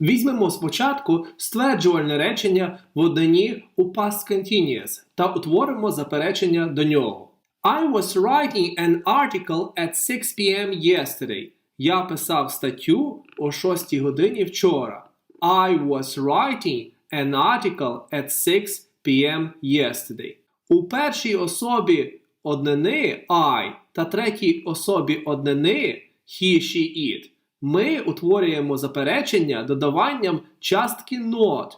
Візьмемо спочатку стверджувальне речення в однині у past continuous та утворимо заперечення до нього. I was writing an article at 6 p.m. yesterday. Я писав статтю о 6 годині вчора. I was writing an article at 6 p.m. yesterday. У першій особі однини I та третій особі однини he, she, it ми утворюємо заперечення додаванням частки not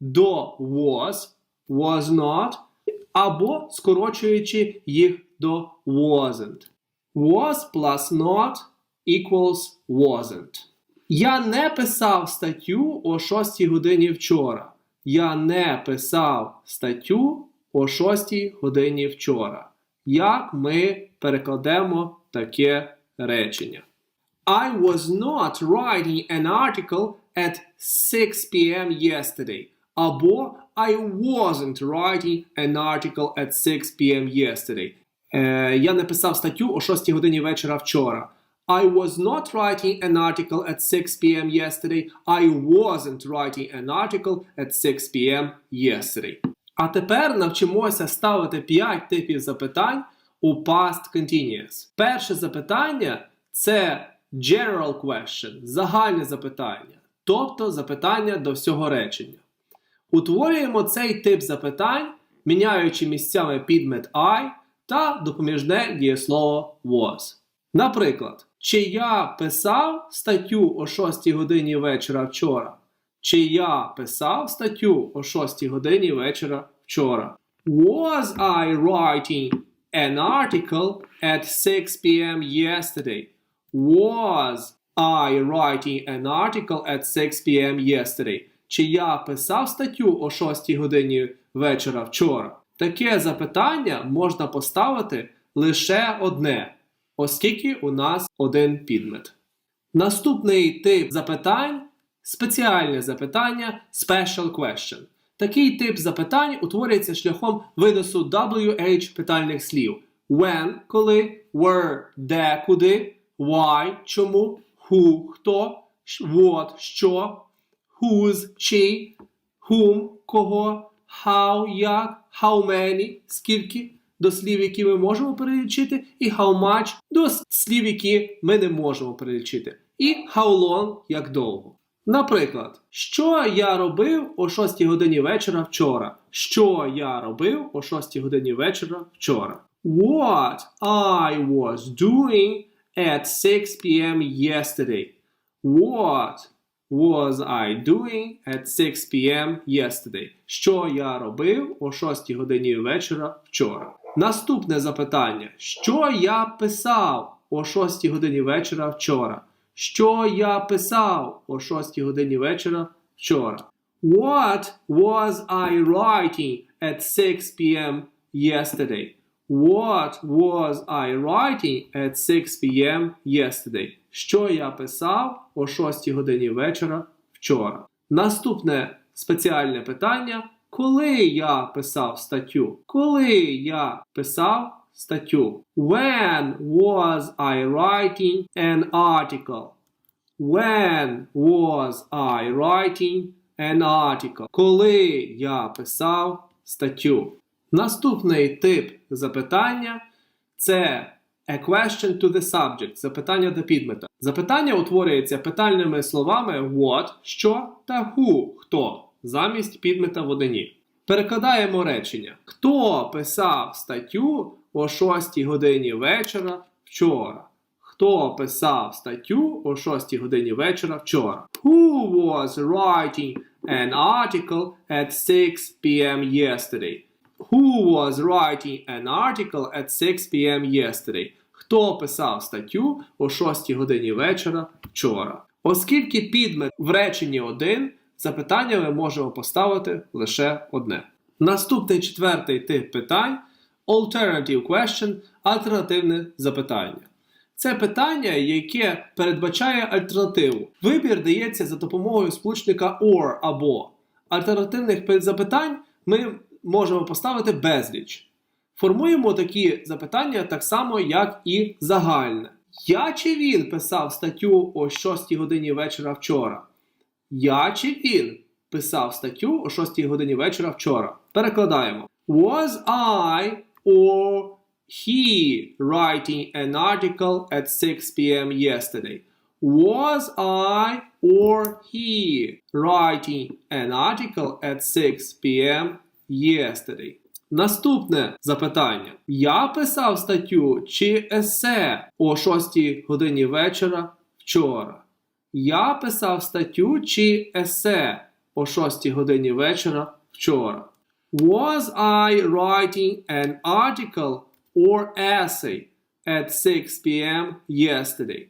до was, was not або скорочуючи їх до wasn't. Was plus not equals wasn't. Я не писав статтю о 6 годині вчора. Я не писав статтю о 6 годині вчора. Як ми перекладемо таке речення? I was not writing an article at 6 p.m. yesterday. Або I wasn't writing an article at 6 p.m. yesterday. Е, я не писав статтю о 6 годині вечора вчора. I was not writing an article at 6 p.m. yesterday. I wasn't writing an article at 6 p.m. yesterday. А тепер навчимося ставити 5 типів запитань у past continuous. Перше запитання це general question, загальне запитання, тобто запитання до всього речення. Утворюємо цей тип запитань, міняючи місцями підмет I та допоміжне дієслово was. Наприклад, чи я писав статтю о 6 годині вечора вчора? Чи я писав статтю о 6 годині вечора вчора? Was I writing an article at 6 p.m. yesterday? Was I writing an article at 6 p.m. yesterday? Чи я писав статтю о 6 годині вечора вчора? Таке запитання можна поставити лише одне, оскільки у нас один підмет. Наступний тип запитань спеціальне запитання special question. Такий тип запитань утворюється шляхом виносу WH питальних слів. When – коли, where – де, куди, why – чому, who – хто, what – що, whose – чий, whom – кого, how – як, how many – скільки до слів, які ми можемо перелічити, і how much до слів, які ми не можемо перелічити, і how long – як довго. Наприклад, що я робив о 6 годині вечора вчора? Що я робив о 6 годині вечора вчора? What I was doing at 6 p.m. yesterday. What was I doing at 6 p.m. yesterday? Що я робив о 6 годині вечора вчора? Наступне запитання: Що я писав о 6 годині вечора вчора? Що я писав о 6 годині вечора вчора? What was I writing at 6 p.m. yesterday? What was I writing at 6 p.m. yesterday? Що я писав о 6 годині вечора вчора? Наступне спеціальне питання. Коли я писав статтю? Коли я писав статтю? When was I writing an article? When was I writing an article? Коли я писав статтю? Наступний тип запитання це a question to the subject, запитання до підмета. Запитання утворюється питальними словами what, що та who, хто замість підмета в одині. Перекладаємо речення. Хто писав статтю о 6 годині вечора вчора? Хто писав статтю о 6 годині вечора вчора? Who was writing an article at 6 p.m. yesterday? Who was writing an article at 6 p.m. yesterday? Хто писав статтю о 6 годині вечора вчора? Оскільки підмет в реченні один, запитання ми можемо поставити лише одне. Наступний четвертий тип питань alternative question альтернативне запитання. Це питання, яке передбачає альтернативу. Вибір дається за допомогою сполучника or або. Альтернативних запитань ми можемо поставити безліч. Формуємо такі запитання так само, як і загальне. Я чи він писав статтю о 6 годині вечора вчора? Я чи він писав статтю о 6 годині вечора вчора. Перекладаємо. Was I or he writing an article at 6 p.m. yesterday? Was I or he writing an article at 6 p.m. yesterday? Наступне запитання. Я писав статтю чи есе о 6 годині вечора вчора. Я писав статтю чи есе о 6 годині вечора вчора. Was I writing an article or essay at 6 p.m. yesterday?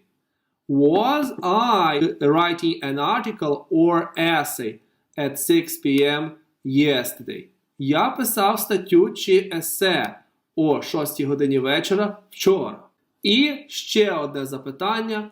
Was I writing an article or essay at 6 p.m. yesterday? Я писав статтю чи есе о 6 годині вечора вчора. І ще одне запитання.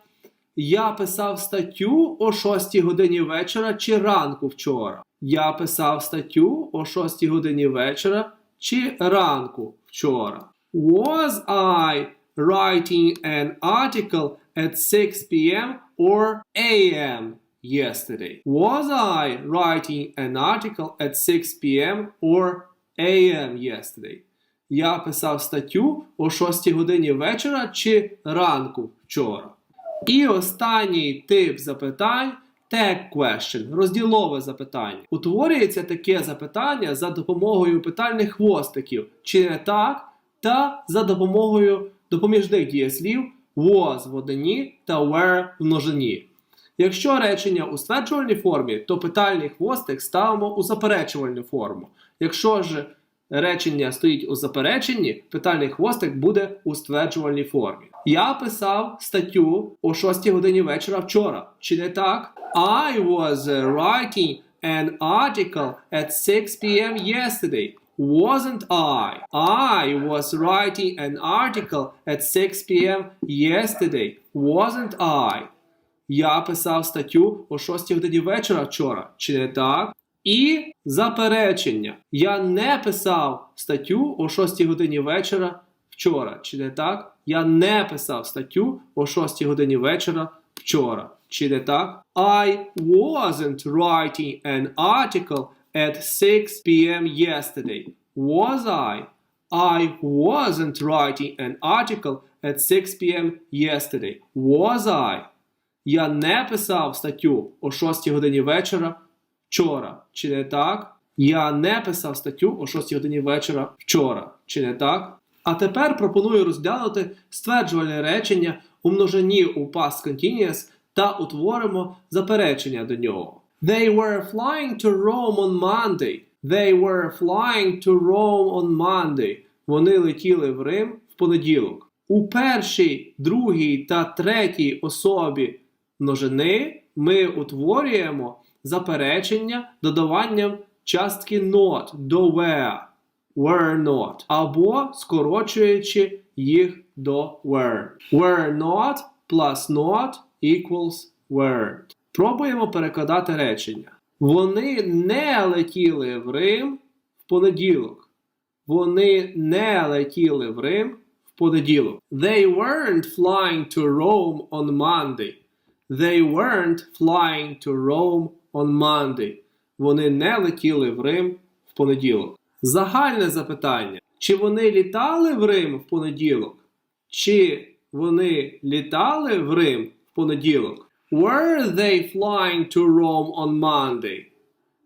Я писав статтю о 6 годині вечора чи ранку вчора. Я писав статтю о 6 годині вечора чи ранку вчора. Was I writing an article at 6 p.m. or a.m. yesterday? Was I writing an article at 6 p.m. or a.m. yesterday? Я писав статтю о 6 годині вечора чи ранку вчора. І останній тип запитань tag question, розділове запитання. Утворюється таке запитання за допомогою питальних хвостиків, чи не так, та за допомогою допоміжних дієслів was в однині та were в множині. Якщо речення у стверджувальній формі, то питальний хвостик ставимо у заперечувальну форму. Якщо ж речення стоїть у запереченні, питальний хвостик буде у стверджувальній формі. Я писав статтю о 6 годині вечора вчора. Чи не так? I was writing an article at 6 p.m. yesterday. Wasn't I? I was writing an article at 6 p.m. yesterday. Wasn't I? Я писав статтю о 6 годині вечора вчора. Чи не так? І заперечення. Я не писав статтю о 6 годині вечора вчора. Чи не так? Я не писав статтю о 6 годині вечора вчора. Чи не так? I wasn't writing an article at 6 p.m. yesterday. Was I? I wasn't writing an article at 6 p.m. yesterday. Was I? Я не писав статтю о 6 годині вечора вчора. Чи не так? Я не писав статтю о 6 годині вечора вчора. Чи не так? А тепер пропоную розглянути стверджувальне речення у множині у past continuous та утворимо заперечення до нього. They were flying to Rome on Monday. They were flying to Rome on Monday. Вони летіли в Рим в понеділок. У першій, другій та третій особі множини ми утворюємо заперечення додаванням частки not до were, were not, або скорочуючи їх до were. Were not plus not equals were. Пробуємо перекладати речення. Вони не летіли в Рим в понеділок. Вони не летіли в Рим в понеділок. They weren't flying to Rome on Monday. They weren't flying to Rome on Monday. Вони не летіли в Рим в понеділок. Загальне запитання: чи вони літали в Рим в понеділок? Чи вони літали в Рим в понеділок? Were they flying to Rome on Monday?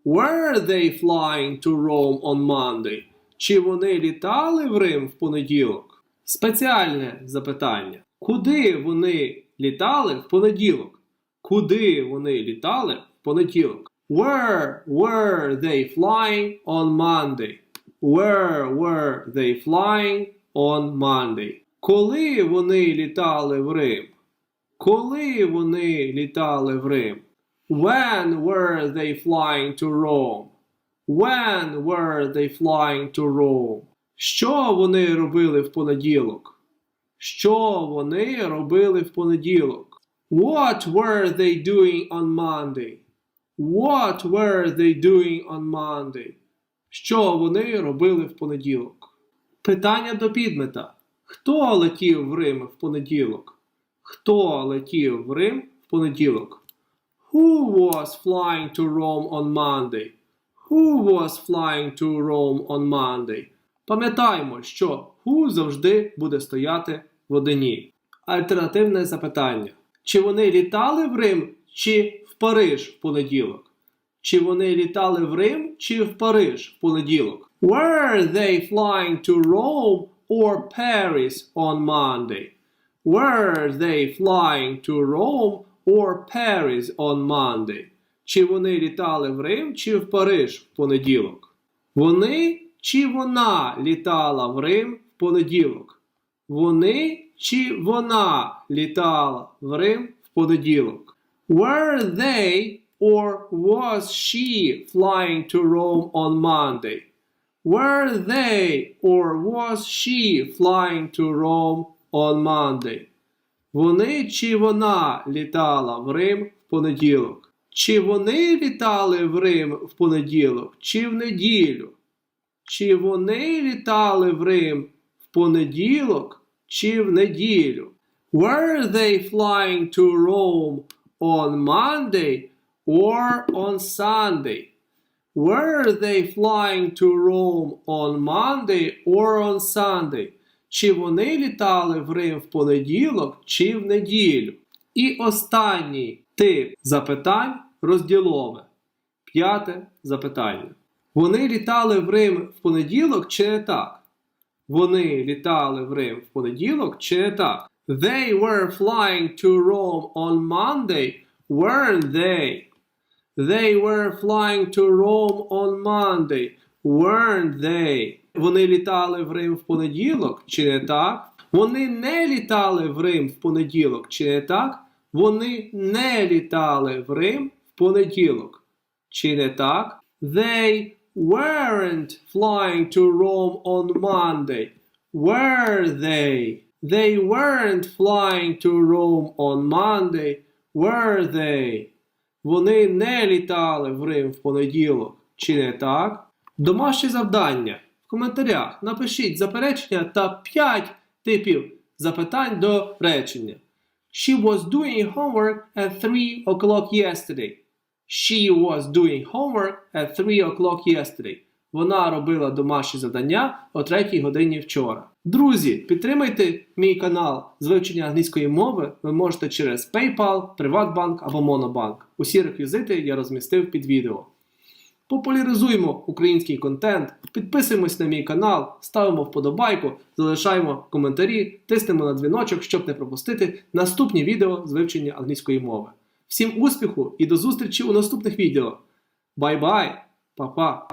Were they flying to Rome on Monday? Чи вони літали в Рим в понеділок? Спеціальне запитання. Куди вони літали в понеділок? Куди вони літали в понеділок? Where were they flying on Monday? Where were they flying on Monday? Коли вони літали в Рим? Коли вони літали в Рим? When were they flying to Rome? When were they flying to Rome? Що вони робили в понеділок? Що вони робили в понеділок? What were they doing on Monday? What were they doing on Monday? Що вони робили в понеділок? Питання до підмета. Хто летів в Рим в понеділок? Хто летів в Рим в понеділок? Who was flying to Rome on Monday? Who was flying to Rome on Monday? Пам'ятаємо, що who завжди буде стояти в одині. Альтернативне запитання. Чи вони літали в Рим, чи в Париж в понеділок? Чи вони літали в Рим, чи в Париж в понеділок? Were they flying to Rome or Paris on Monday? Were they flying to Rome or Paris on Monday? Чи вони літали в Рим, чи в Париж в понеділок? Вони чи вона літала в Рим в понеділок? Вони чи вона літала в Рим в понеділок? Were they or was she flying to Rome on Monday? Were they or was she flying to Rome on Monday? Вони чи вона літала в Рим в понеділок? Чи вони літали в Рим в понеділок, чи в неділю? Чи вони літали в Рим понеділок, чи в неділю? Were they flying to Rome on Monday or on Sunday? Were they flying to Rome on Monday or on Sunday? Чи вони літали в Рим в понеділок чи в неділю? І останній тип запитань розділове. П'яте запитання. Вони літали в Рим в понеділок чи не так? Вони літали в Рим в понеділок чи не так? They were flying to Rome on Monday, weren't they? They were flying to Rome on Monday, weren't they? Вони літали в Рим в понеділок, чи не так? Вони не літали в Рим в понеділок, чи не так? Вони не літали в Рим в понеділок, чи не так? They weren't flying to Rome on Monday, were they? They weren't flying to Rome on Monday, were they? Вони не літали в Рим в понеділок, чи не так? Домашнє завдання. В коментарях напишіть заперечення та 5 типів запитань до речення. She was doing homework at 3 o'clock yesterday. She was doing homework at 3 o'clock yesterday. Вона робила домашні завдання о 3 годині вчора. Друзі, підтримайте мій канал з вивчення англійської мови. Ви можете через PayPal, Приватбанк або Монобанк. Усі реквізити я розмістив під відео. Популяризуємо український контент, підписуємось на мій канал, ставимо вподобайку, залишаємо коментарі, тиснемо на дзвіночок, щоб не пропустити наступні відео з вивчення англійської мови. Всім успіху і до зустрічі у наступних відео. Бай-бай, Па-па!